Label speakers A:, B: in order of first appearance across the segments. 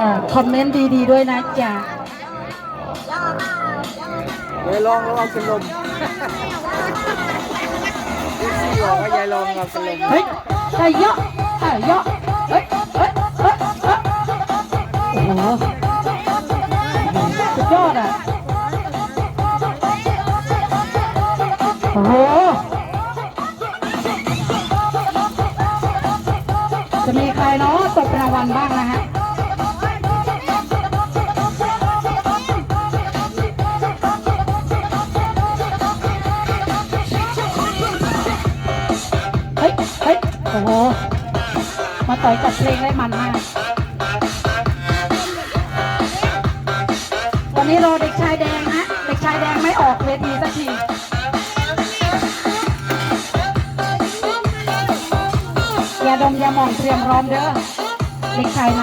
A: อ่าคอมเมนต์ดีๆด้วยนะจ๊ะ
B: ยายลองแล้วเอาเป็นลมพี่บอกว่ายายลองเอาเป็นลม
A: เฮ้ยใส่เยอะใส่เยอะเฮ้ยเฮ้ยเฮ้ยเฮ้ยโอ้โหสุดยอดอะโอ้โหจะมีใครเนาะตกรางวัลบ้างนะฮะ อ้โหมาต่อยจัดเพลงได้มันมาก วันนี้รอเด็กชายแดงนะ เด็กชายแดงไม่ออกเวทีสักทียาดมยาหมองเตรียมพร้อมเด้อ เด็กชายใน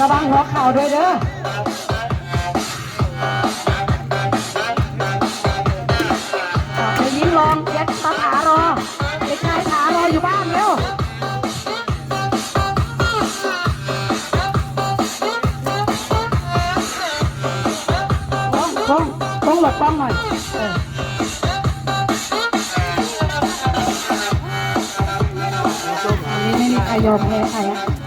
B: ระ
A: วังหัวเข่าด้วยเด้อเดี๋ยวยิงลองเย็ดตาขารอเด็กชายขารออยู่บ้านเร็วป้องป้องป้องหลบป้องหน่อยเอออันนี้ไม่มีใครยอมแพ้ใครอะ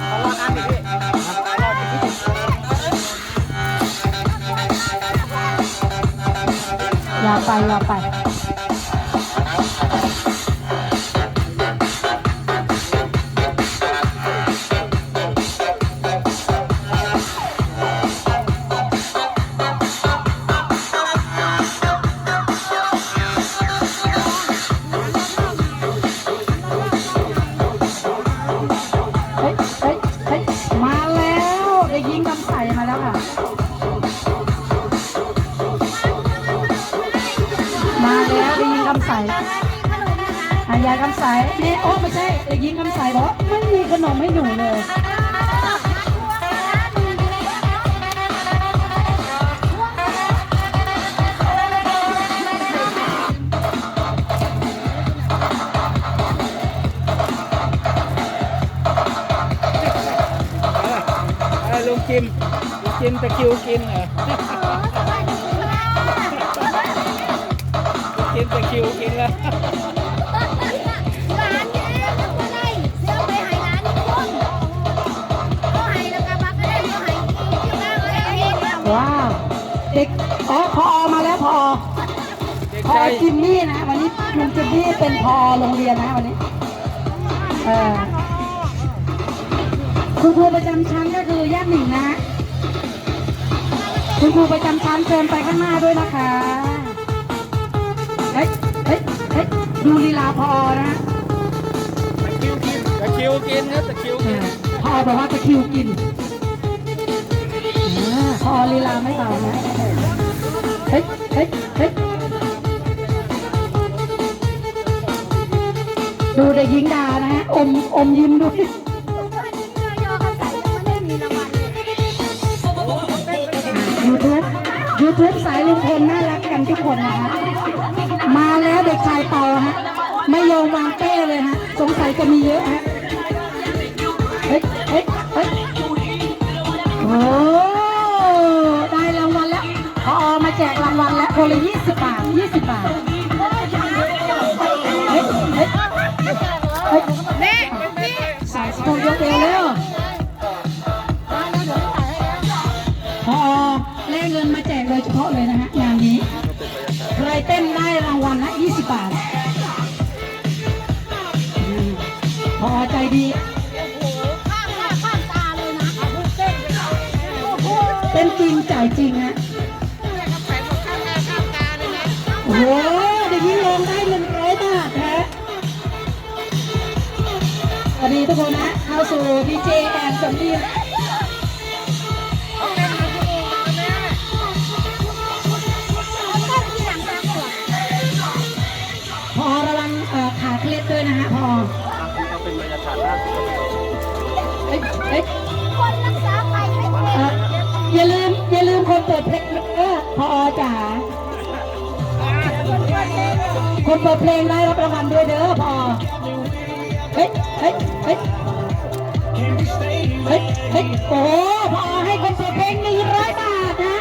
A: อย่าไมาแล้วได้ยิงคำใส่อายายคำใส่นี่โอ้ไม่ใช่ได้ยิงคำใส่บอกไม่มีขนมให้หนูเลย
B: อ่าลุงจิมลุงจิมตะคิวกินเหรอ ตะคริวกินแล้ว
C: ร้านนี้ทำอะไรเสื้อไปให้ร้านนี้คนก็ให้แล้วก็บักก็ได้ก็ให้กินที่บ้านก็ได้เอง
A: ว้าวเด็กอ๋อพอมาแล้วพอ
B: เด็ก
A: พอ
B: ชาย
A: จิมมี่นะวันนี้ลุงจิมมี่เป็นพอโรงเรียนนะวันนี้เออคุณครูประจำชั้นก็คือย่าหนิงนะคุณครูประจำชั้นเชิญไปข้างหน้าด้วยนะคะเฮ้ยเฮ้ยเฮ้ยดูลีลาพอนะ
B: ตะคริวกินตะคริวกินครับตะคริวกิน
A: พอบอกว่าตะคริวกินอ่าพอลีลาไม่เบานะเฮ้ยเฮ้ยเฮ้ยดูเด็กหญิงดานะฮะอมอมยิ้มด้วย
C: ยอเขาใส่ยังไม่ได้มีรางวัลเลย
A: ยูทูบยูทูบสายลุงพลน่ารักกันทุกคนนะฮะ มาแล้วเด็กชายเปาฮะ ไม่ยอมวางเป้เลยฮะ สงสัยจะมีเยอะฮะ เฮ้ยเฮ้ยเฮ้ยโอ้ได้รางวัลแล้วพอมาแจกรางวัลแล้วคนละยี่สิบบาทยี่สิบบาทเฮ้ยเฮ้ยเฮ้ย
C: นี่
A: สายสปูนยกเอวเร็วพอแลกเงินมาแจกโดยเฉพาะเลยนะฮะงานนี้ ใครเต้นได้รางวัลละ20 บาทอืมพอใจดี
C: ข้ามหน้าข้ามตาเลยนะพูดเต้นไปโอ้โห
A: เต้นจริงจ่ายจริงฮะ
C: ข้ามหน้าข้ามตาเลย
A: โอ้โหเด็กหญิงลงได้หนึ่งร้อยบาทนะสวัสดีทุกคนนะเข้าสู่ดีเจแอนสมดี ดด้วยนะฮะพอ
B: ก็เป็นบรรยากาศล่าสุด
A: เอ้ยเอ้ย
C: คนรักษาไปไม่เป็น
A: เอ่ออย่าลืมอย่าลืมคนเปิดเพลงนะเออพอจ๋าคนเปิดเพลงได้รับรางวัลด้วยเด้อพอเฮ้ยเฮ้ยเฮ้ยเฮ้ยเฮ้ยโอ้โหพอให้คนเปิดเพลงหนึ่งร้อยบาทนะ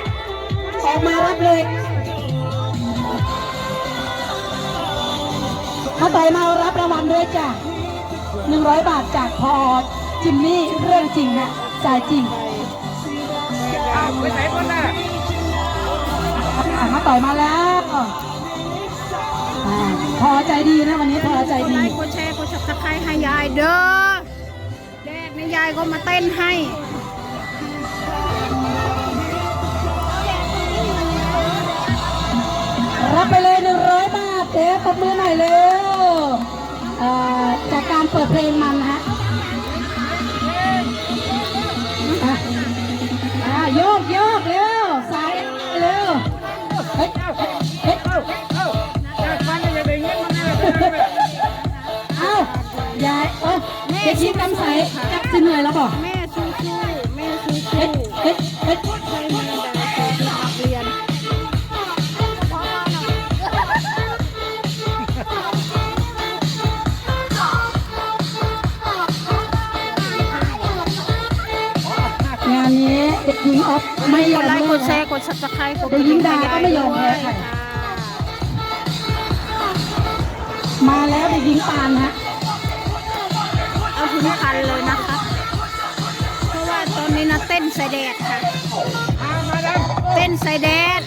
A: ออกมารับเลย มาต่อยมารับรางวัลด้วยจ้ะหนึ่งร้อยบาทจากพอจิมมี่เรื่องจริงฮะจ่ายจริง
B: อ้าวไปไหนคนน่ะ
A: อะมาต่อยมาแล้วอ่าพอใจดีนะวันนี้พอใจ
C: กด
A: ดี
C: ไลค์กดแชร์กดซับสไครต์ให้ยายเด้อแดกนี่ยายก็มาเต้นให้
A: รับไปเลยหนึ่งร้อยบาทเจ๊ตบมือหน่อยเร็วเอ่อ จากการเปิดเพลงมันนะฮะอะอะโยกโยกเร็วสายเร็วเฮ้ยเฮ้ยเฮ้ย
B: เอ้าเอ้าจากฟันยังได้เงี้ยมันไม่ได้
A: เอ้ายายเอ้าเด็กหญิงกำใสจับจะเหนื่อยแล้วบอก เด็
C: ก
A: หญิงออฟไม่ย
C: ก
A: อ
C: ด
A: ม
C: ไลค์ก
A: เลิ
C: ด
A: ก
C: แช
A: นะ
C: ร์กดซับสไครต์กด
A: เดี๋ยวยิงดาก็ไม่ยอมแพ้ใครมาแล้วเด็กหญิงปานฮะ
C: เอาถึงพันเลยนะคะ เพราะว่าตอนนี้นะเต้นใส่แดดค่ะ
B: มามาดัง
C: เต้นใส่แดด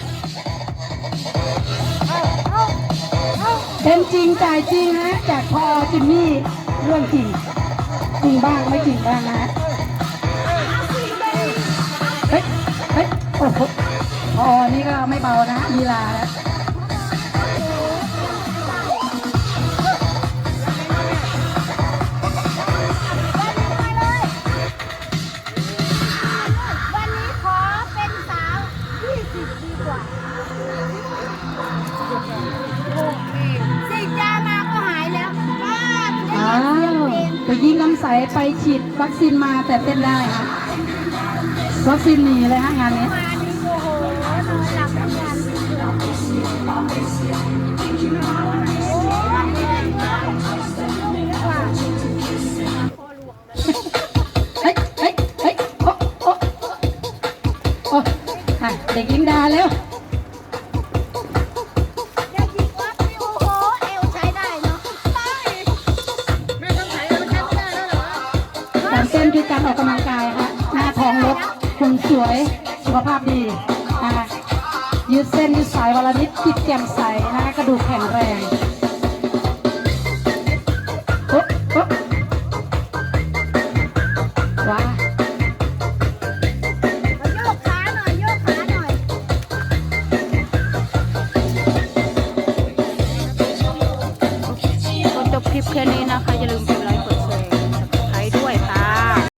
A: เป็นจริงจ่ายจริงฮะจากพอจิมมี่เรื่องจริงจริงบ้างไม่จริงบ้างนะฮะเฮ้ยเฮ้ยโอ้โหพอนี่ก็ไม่เบานะลีลาแล้ว
C: วันนี้ขอเป็นสาว20ดีกว่าสิยามาก็หายแล้วป้าได้
A: อ้า
C: ยินเสียง
A: ว
C: เพลง
A: เด็กหญิงลำใสไปฉีดวัคซีนมาแต่เต้นได้ฮะ วัคซีนหนีเลยฮะงานนี้
C: มานี่โอ้โหนอนหลับทั้งวันโอ้ยไม่ได้เงินดีกว่า
A: เฮ้ยเฮ้ยเฮ้ยโอ้โอ้โอ้อะเด็กหญิงดาเร็ว
C: เดี๋ยวจิกวัดนี่โอ้โหเอวใช้ได้เนาะไป
B: แม่ต้องใส่แล้วแค่ไม่ได้แล้วเหรอ
A: การเต้นคือการออกกำลังกายฮะหน้าท้องลด คนสวยสุขภาพดีนะคะยืดเส้นยืดสายวันละนิดจิตแจ่มใสนะคะกระดูกแข็งแรงปุ๊บปุ๊บ